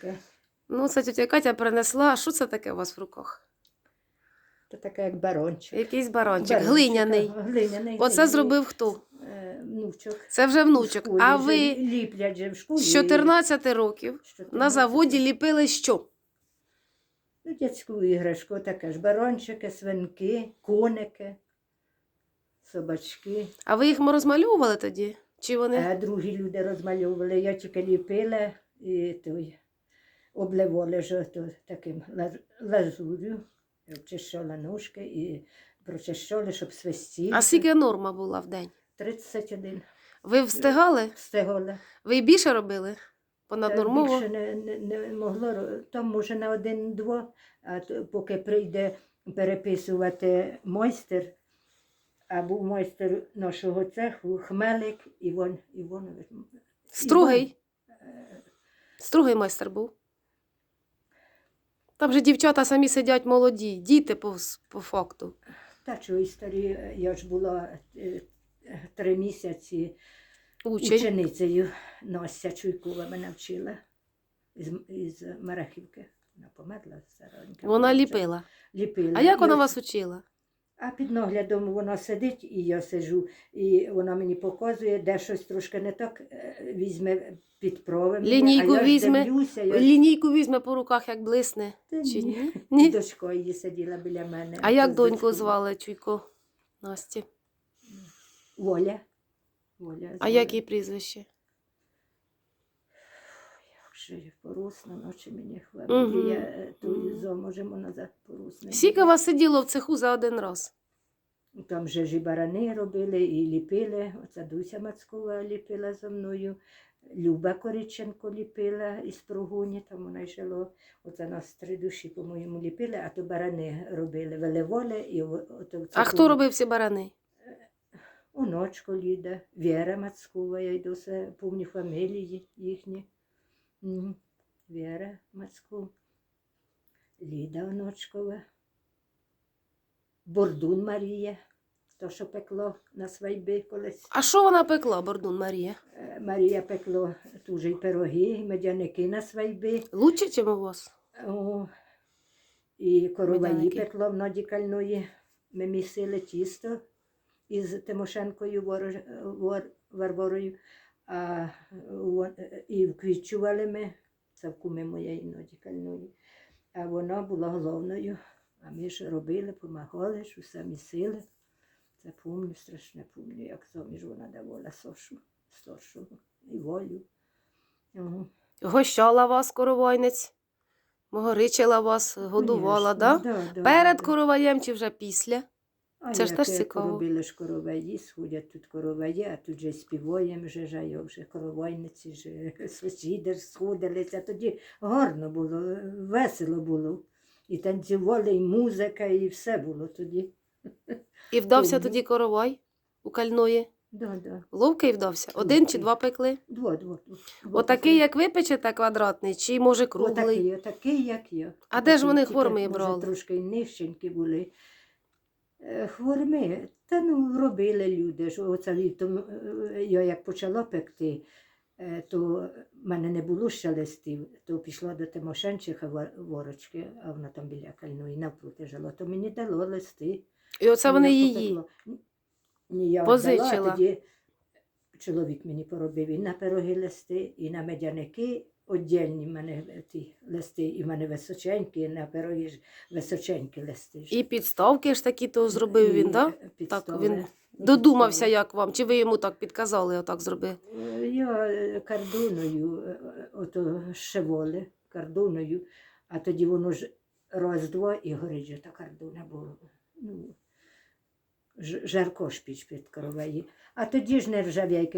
солодке. Ну, це тетя Катя принесла. А що це таке у вас в руках? Це таке, як барончик. Якийсь Барончик, глиняний. глиняний. Оце глиняний. зробив хто? Е, внучок. Це вже В внучок. школі А вже ви ліплять же в школі. з 14 років З на заводі ліпили що? Ну, дядьку іграшку, таке ж барончики, свинки, коники, собачки. А ви їх розмальовували тоді? Чи вони? А другі люди розмальовували, я тільки ліпила і той обливали ж таким лазур'ю, обчищала ножки і прочищали, щоб свистіли. А скільки норма була в день? 31 Ви встигали? встигала. Ви більше робили? Понаднормово? Більше не, не, не могло, там може на один-два, а то поки прийде переписувати майстер, а був майстер нашого цеху, Хмелик Іван Іванович. Строгий? Е, Строгий майстер був. Там же дівчата самі сидять молоді, діти по, по факту. Та чого старі, я ж була е, три місяці Учень. ученицею. Настя Чуйкова мене вчила із, із Марахівки. Вона померла. Вона ліпила. ліпила. А як вона вас учила? А під наглядом вона сидить, і я сиджу, і вона мені показує, де щось трошки не так е, візьме підправи. мене, Лінійку а я візьме, дивлюся, я... Лінійку візьме по руках, як блисне. Та Чи ні. Ні? Дочка її сиділа біля мене. А як доньку дочкою. звали Чуйко Насті? Воля. Воля А як її прізвище? Як же я порусна, ночі мені хвилин. Мгм. Я е, ту Мгм. замужемо назад порусна. Скільки вас сиділо в цеху за один раз? Там же ж і барани робили, і ліпили. Оця Дуся Мацкова ліпила зо мною. Люба Кориченко ліпила із Прогуні, там вона й жила. Оце нас три душі, по-моєму, ліпили, а то барани робили, виливали. І ото А хто робив ці барани? Оночко Ліда, Віра Мацкова, я й досі пам'ятаю фамілії їхні. Мгм. Віра Мацкова, Ліда Оночкова, Бордун Марія, то, що пекло на свайби колись. А що вона пекла, Бордун Марія? Е, Марія пекло дуже й пироги, і медяники на свайби. Лучше, ніж у вас? О, і короваї пекло в Нодікальної. Ми місили тісто із Тимошенкою Ворож- Вор- Варварою, а і вквічували ми, це в куми моєї Нодікальної. А вона була головною. А ми ж робили, помагали, ж усе місили. Це помню, страшне помню, як заміж вона давала Сошу, старшого і волю. Ага. Гощала вас, коровайниць? Могоричила вас, годувала, Конечно, да? да, да, Перед да. короваєм чи вже після? А Це ж теж цікаво. Робили ж короваї, сходять тут короваї, а тут же співаємо вже, ж, а я вже коровайниці, ж, сусіди ж сходилися. Тоді гарно було, весело було. І танцювали, і музика, і все було тоді. І вдався тоді коровай у кальної? Да, да. Ловкий вдався? Один чи два пекли? Два, два. два Отакий, як ви печете, квадратний, чи може круглий? Отакий, отакий, як я. А де ж вони форми брали? Трошки нижченькі були. Е, Хворми, та ну робили люди. ж. Оце літом е, я як почала пекти, е, то в мене не було ще листів, то пішла до Тимошенчиха ворочки, а вона там біля кальної навпроти жила, то мені дало листи. І оце вони її. Ні, я Позичила. а тоді чоловік мені поробив і на пироги листи, і на медяники. Одільні в мене ті листи, і в мене височенькі, і на пироги ж височенькі листи. І підставки ж такі то зробив він, так? е, Так, він додумався, як вам, чи ви йому так підказали, отак зроби? Е, Я е, кардоною, е, ото шеволи кардоною, а тоді воно ж раз-два і горить же та кардона, бо ну, жарко ж піч під короваї. А тоді ж не ржавійки